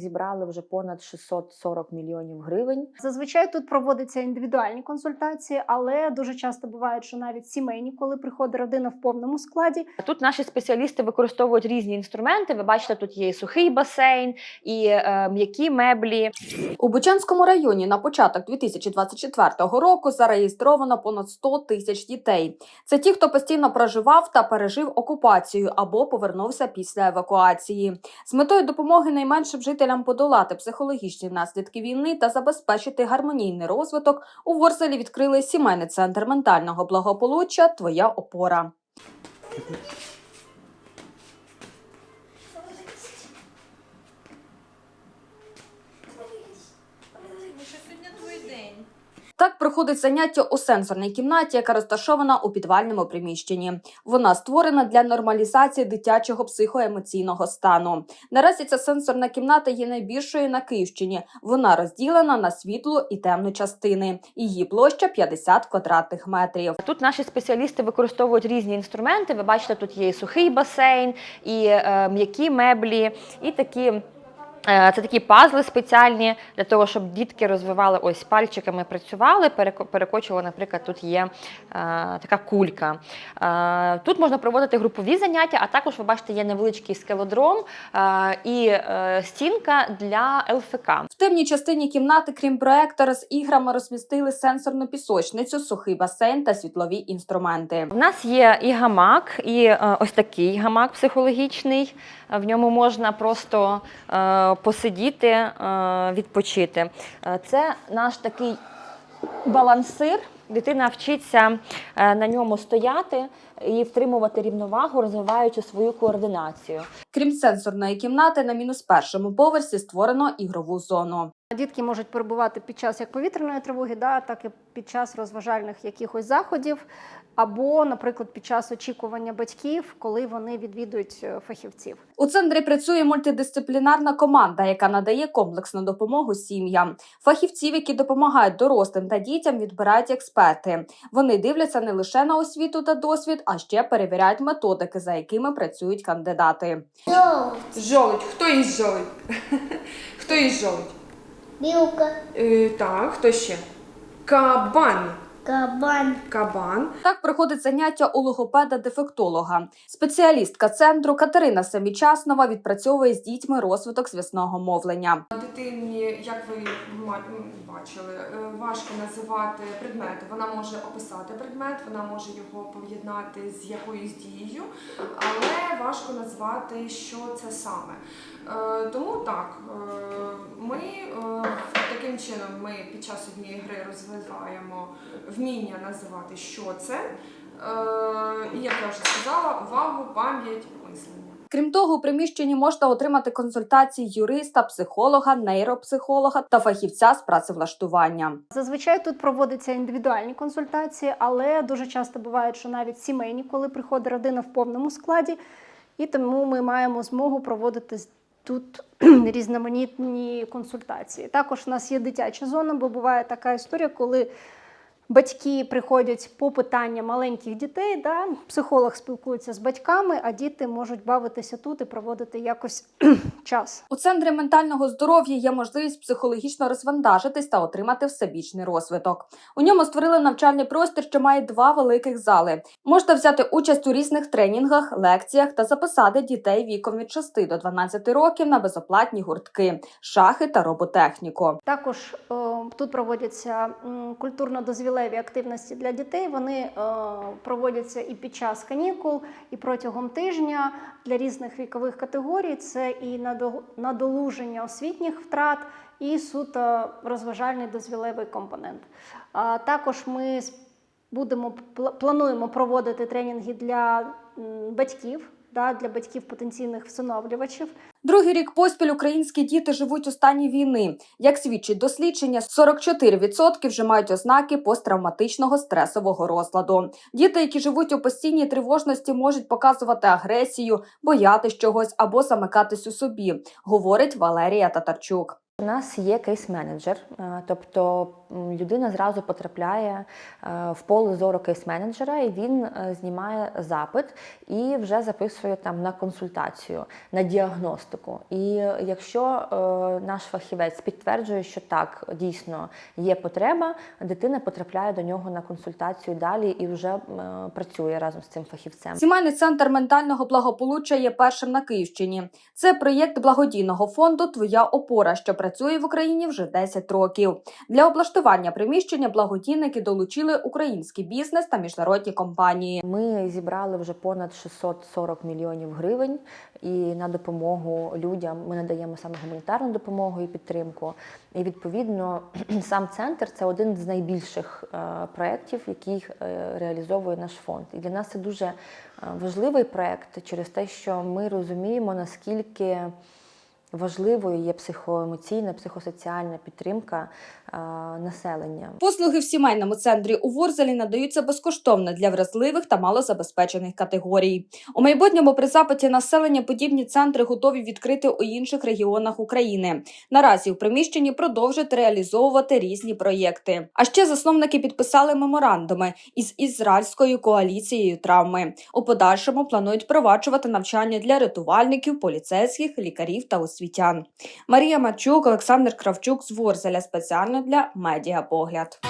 зібрали вже понад 640 мільйонів гривень. Зазвичай тут проводяться індивідуальні консультації, але дуже часто буває, що навіть сімейні, коли приходить родина в повному складі. Тут наші спеціалісти використовують різні інструменти. Ви бачите, тут є і сухий басейн, і е, м'які меблі. У Бучанському районі на початок 2024 року зареєстровано понад 100 тисяч дітей. Це ті, хто постійно проживав та пережив окупацію або повернувся після евакуації. З метою допомоги найменшим жителям подолати психологічні наслідки війни та забезпечити гармонійний розвиток у Ворзелі відкрили сімейний центр ментального благополуччя Твоя опора. Так проходить заняття у сенсорній кімнаті, яка розташована у підвальному приміщенні. Вона створена для нормалізації дитячого психоемоційного стану. Наразі ця сенсорна кімната є найбільшою на Київщині. Вона розділена на світлу і темну частини. Її площа 50 квадратних метрів. Тут наші спеціалісти використовують різні інструменти. Ви бачите, тут є і сухий басейн, і е, м'які меблі, і такі. Е, Це такі пазли спеціальні для того, щоб дітки розвивали ось пальчиками, працювали, переко- перекочували, наприклад, тут є е, така кулька. Е, тут можна проводити групові заняття, а також ви бачите, є невеличкий скелодром е, і е, стінка для ЛФК. В темній частині кімнати, крім проектора, з іграми розмістили сенсорну пісочницю, сухий басейн та світлові інструменти. В нас є і гамак, і е, ось такий гамак психологічний. В ньому можна просто е, посидіти, е, відпочити. Е, Це наш такий балансир. Дитина вчиться е, на ньому стояти і втримувати рівновагу, розвиваючи свою координацію. Крім сенсорної кімнати, на мінус першому поверсі створено ігрову зону. Дітки можуть перебувати під час як повітряної тривоги, да, так і під час розважальних якихось заходів, або, наприклад, під час очікування батьків, коли вони відвідують е, фахівців. У центрі працює мультидисциплінарна команда, яка надає комплексну допомогу сім'ям. Фахівців, які допомагають дорослим та дітям, відбирають експерти. Вони дивляться не лише на освіту та досвід, а ще перевіряють методики, за якими працюють кандидати. Жолудь. Хто їсть жолудь? Хто їсть жолудь? Білка, Е, так, хто ще? Кабан. кабан, Кабан. Так проходить заняття у логопеда-дефектолога. Спеціалістка центру Катерина Семічаснова відпрацьовує з дітьми розвиток зв'язного мовлення. Дитині, як ви бачили, е, важко називати предмети. Вона може описати предмет, вона може його поєднати з якоюсь дією, але важко назвати, що це саме. Е, Тому так, е, ми таким чином ми під час однієї гри розвиваємо вміння називати, що це. І як я вже сказала, увагу, пам'ять, мислення. Крім того, у приміщенні можна отримати консультації юриста, психолога, нейропсихолога та фахівця з працевлаштування. Зазвичай тут проводяться індивідуальні консультації, але дуже часто буває, що навіть сімейні, коли приходить родина в повному складі, і тому ми маємо змогу проводити тут різноманітні консультації. Також у нас є дитяча зона, бо буває така історія, коли батьки приходять по питання маленьких дітей, да? психолог спілкується з батьками, а діти можуть бавитися тут і проводити якось час. У центрі ментального здоров'я є можливість психологічно розвантажитись та отримати всебічний розвиток. У ньому створили навчальний простір, що має два великих зали. Можна взяти участь у різних тренінгах, лекціях та записати дітей віком від 6 до 12 років на безоплатні гуртки, шахи та роботехніку. Також е, тут проводяться культурно м, культурно-дозвілеві активності для дітей. Вони е, проводяться і під час канікул, і протягом тижня для різних вікових категорій. Це і надолуження освітніх втрат, і суто розважальний дозвілевий компонент. Також ми будемо плануємо проводити тренінги для батьків. Да, для батьків потенційних всиновлювачів, Другий рік поспіль українські діти живуть у стані війни. Як свідчить дослідження, 44% вже мають ознаки посттравматичного стресового розладу. Діти, які живуть у постійній тривожності, можуть показувати агресію, боятись чогось або замикатись у собі, говорить Валерія Татарчук. У нас є кейс-менеджер, е, тобто людина зразу потрапляє е, в поле зору кейс-менеджера, і він е, знімає запит і вже записує там на консультацію, на діагностику. І якщо е, наш фахівець підтверджує, що так дійсно є потреба, дитина потрапляє до нього на консультацію далі і вже працює разом з цим фахівцем. Сімейний центр ментального благополуччя є першим на Київщині. Це проєкт благодійного фонду Твоя опора, що працює в Україні вже 10 років. Для облаштування приміщення благодійники долучили український бізнес та міжнародні компанії. Ми зібрали вже понад 640 мільйонів гривень, і на допомогу людям ми надаємо саме гуманітарну допомогу і підтримку. І відповідно сам центр це один з найбільших е, проєктів, який е, реалізовує наш фонд. І для нас це дуже е, важливий проєкт через те, що ми розуміємо наскільки. Важливою є психоемоційна, психосоціальна підтримка населення. Послуги в сімейному центрі у Ворзелі надаються безкоштовно для вразливих та малозабезпечених категорій. У майбутньому при запиті населення подібні центри готові відкрити у інших регіонах України. Наразі в приміщенні продовжують реалізовувати різні проєкти. А ще засновники підписали меморандуми із ізраїльською коаліцією травми. У подальшому планують впроваджувати навчання для рятувальників, поліцейських, лікарів та освітян. Марія Марчук, Олександр Кравчук з Ворзеля спеціально для медіапогляд.